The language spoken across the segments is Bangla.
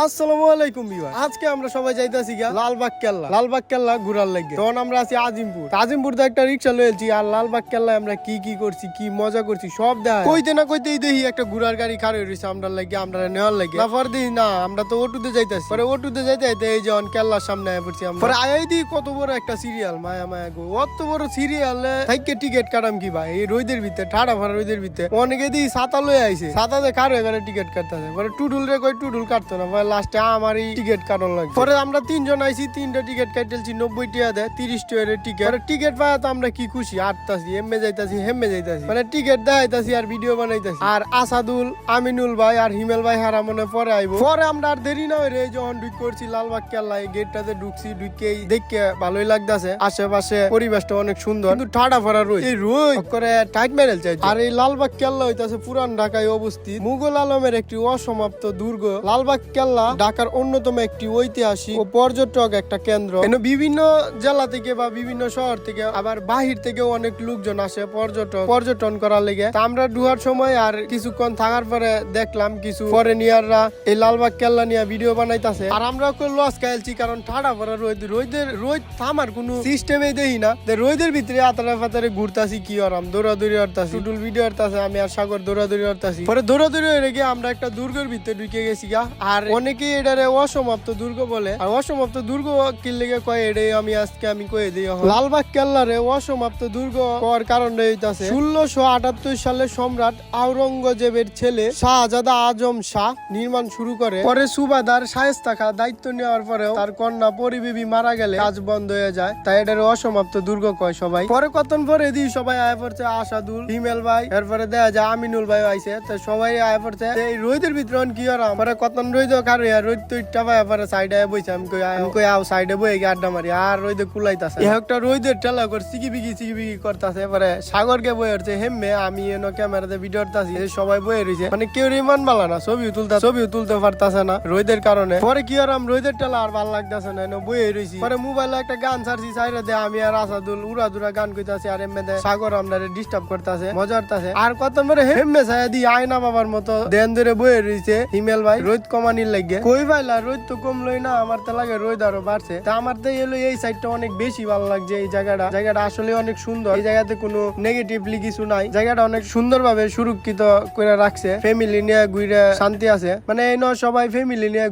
আসসালামু আলাইকুম বিভাগ আজকে আমরা সবাই যাইতেছি গা লালবাগ কেল্লা। লালবাগ কেল্লা ঘুরার লাগে। তখন আমরা আছি আজিমপুর। আজিমপুর তো একটা রিক্সা লয়েছি আর লালবাগ কেল্লায় আমরা কি কি করছি কি মজা করছি সব দেখা কইতে না কইতেই দেখি একটা ঘুরার গাড়ি খাড়ে রয়েছে আমরা লাগে আমরা নেওয়ার লাগে। তারপর দেখি না আমরা তো অটুতে যাইতেছি। পরে অটুতে যাইতে যাইতে এই যখন কেল্লার সামনে আয় পড়ছি আমরা। পরে আয়াই দিই কত বড় একটা সিরিয়াল মায়া মায়া গো। অত বড় সিরিয়াল থাইকে টিকিট কাটাম কি ভাই? এই রোদের ভিতরে ঠাড়া ফাড়া রোদের ভিতরে। অনেকে দিই ছাতা লয়ে আইছে। ছাতাতে কারও এখানে টিকিট কাটতে পরে টুডুল রে কই টুডুল কাটতো না পরে লাস্টে আমারই টিকিট কাটানো লাগে পরে আমরা তিনজন আইছি, তিনটা টিকিট কাটতেছি, নব্বই টাকা দেয়, তিরিশ টাকা টিকিট টিকিট পাওয়া তো আমরা কি খুশি? আটতাছি এমে যাইতাছি, হেমে যাইতাছি। মানে টিকিট দেখাইতাছি আর ভিডিও বানাইতাছি। আর আসাদুল, আমিনুল ভাই আর হিমেল ভাই হারা মনে পরে আইবো। পরে আমরা আর দেরি না রে যখন ঢুক করছি লালবাগ কেল্লায় গেটটাতে ঢুকছি, ঢুকেই দেখে ভালোই লাগতাছে। আশেপাশে পরিবেশটা অনেক সুন্দর। কিন্তু ঠাডা ফাড়া রোদ। এই রোদ। করে টাইট মেরেল চাই আর এই লালবাগ কেল্লা হইতাছে পুরান ঢাকায় অবস্থিত। মুঘল আলমের একটি অসমাপ্ত দুর্গ। লালবাগ কেল্লা ঢাকার অন্যতম একটি ঐতিহাসিক ও পর্যটক একটা কেন্দ্র। বিভিন্ন জেলা থেকে বা বিভিন্ন শহর থেকে আবার বাহির থেকেও অনেক লোকজন আসে পর্যটক, পর্যটন করার লেগে। আমরা ডুহার সময় আর কিছুক্ষণ থাকার পরে দেখলাম কিছু ফরেনিয়াররা এই লালবাগ কেল্লা নিয়ে ভিডিও বানাইতাছে। আর আমরা লস খাইলছি কারণ ঠাডা পরে রোদ, রোদের, রোদ থামার কোনো সিস্টেমে দেখি না। রোদের ভিতরে আতারে ফাতারে ঘুরতাছি, কি আরাম, দৌড়াদৌড়ি করতাছি। টুটুল ভিডিও করতাছে, আমি আর সাগর দৌড়াদৌড়ি করতাছি। পরে দৌড়াদৌড়ি হয়ে গিয়ে আমরা একটা দুর্গের ভিতরে ঢুকে গেছি গা। আর অনেকে এটারে অসমাপ্ত দুর্গ বলে। আর অসমাপ্ত দুর্গ কি লেগে কয়, এটাই আমি আজকে আমি কয়ে দিই। লালবাগ কেল্লারে অসমাপ্ত দুর্গ হওয়ার কারণ হইতাছে, ষোলোশো আটাত্তর সালে সম্রাট আওরঙ্গজেবের ছেলে শাহজাদা আজম শাহ নির্মাণ শুরু করে। পরে সুবাদার শায়েস্তা খা দায়িত্ব নেওয়ার পরেও তার কন্যা পরিবেবী মারা গেলে কাজ বন্ধ হয়ে যায়। তাই এটার অসমাপ্ত দুর্গ কয় সবাই। পরে কতন পরে দিই সবাই আয় পড়ছে আসাদুল, হিমেল ভাই, এরপরে দেখা যায় আমিনুল ভাই আইছে। তো সবাই আয় পড়ছে, এই ভিতরে অন কি আরাম পরে কতন রোদ কারও আর রোদ তো ইটটা ভাই পরে সাইডে বইছে, আমি কই আমি কই, আও সাইডে বই গিয়ে আড্ডা মারি, আর রোদে কুলাইতাছে এ একটা রোদের ঠেলা করে সিকি বিকি সিকি বিকি করতাছে পরে সাগরকে বই হচ্ছে হেমে আমি এনো ক্যামেরাতে ভিডিও করতাছি সবাই বয়ে রইছে। মানে কেউ ইমান ভালো না, ছবিও তুলতা, ছবিও তুলতে পারতাছে না রোদের কারণে। পরে কি আরাম রোদের ঠেলা আর ভালো লাগতাছে না, এনে বয়ে রইছি। পরে মোবাইলে একটা গান ছাড়ছি সাইডে দে, আমি আর আসাদুল উড়া দুরা গান কইতাছি, আর এমনি দে সাগর আপনারে ডিস্টার্ব করতাছে, মজা আর কত মেরে হেমে ছায়া দি আয়না বাবার মতো দেন ধরে বয়ে রইছে, হিমেল ভাই, রোদ কমানির লাগে। কই ভাইলা রোদ তো কমলই না, আমার তো লাগে রোদ আরও বাড়ছে। তা আমার তো এলো এই সাইডটা অনেক বেশি ভালো লাগছে, এই জায়গাটা। জায়গাটা আসলে অনেক সুন্দর। এই জায়গাতে কোনো নেগেটিভলি কিছু নাই। জায়গাটা অনেক সুন্দরভাবে সুরক্ষিত করে রাখছে। ফ্যামিলি নিয়ে ঘুরে শান্তি আছে। মানে এই নয়, সবাই ফ্যামিলি নিয়ে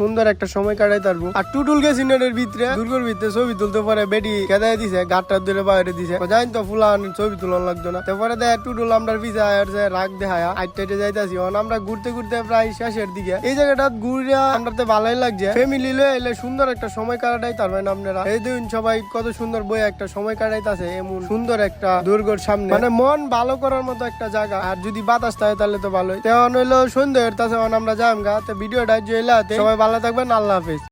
সুন্দর একটা সময় কাটাই পারব। আর টুটুল নেটের ভিতরে দুর্গর ভিতরে ছবি তুলতে পারে বেডি কেদাই দিছে, গাটটা ধরে বাইরে দিছে। জানি তো ফুলান ছবি তুলন লাগতো না। তারপরে দেখ, টুটুল আমরা ভিজা রাগ দেখায়া আইটাইটে আমরা ঘুরতে ঘুরতে প্রায় শেষের দিকে। এই জায়গাটা ঘুরে আমরা ভালোই লাগছে। ফ্যামিলি লয়ে এলে সুন্দর একটা সময় কাটাই পারবেন আপনারা। এই দিন সবাই কত সুন্দর বই একটা সময় কাটাইতাছে, এমন সুন্দর একটা দুর্গর সামনে। মানে মন ভালো করার মতো একটা জায়গা। আর যদি বাতাস থাকে, তাহলে তো ভালোই। তেমন হইল সুন্দর হইতাছে আমরা যাম গা। তো ভিডিওটা জয়লাতে সবাই ভালো থাকবেন, আল্লাহ হাফিজ।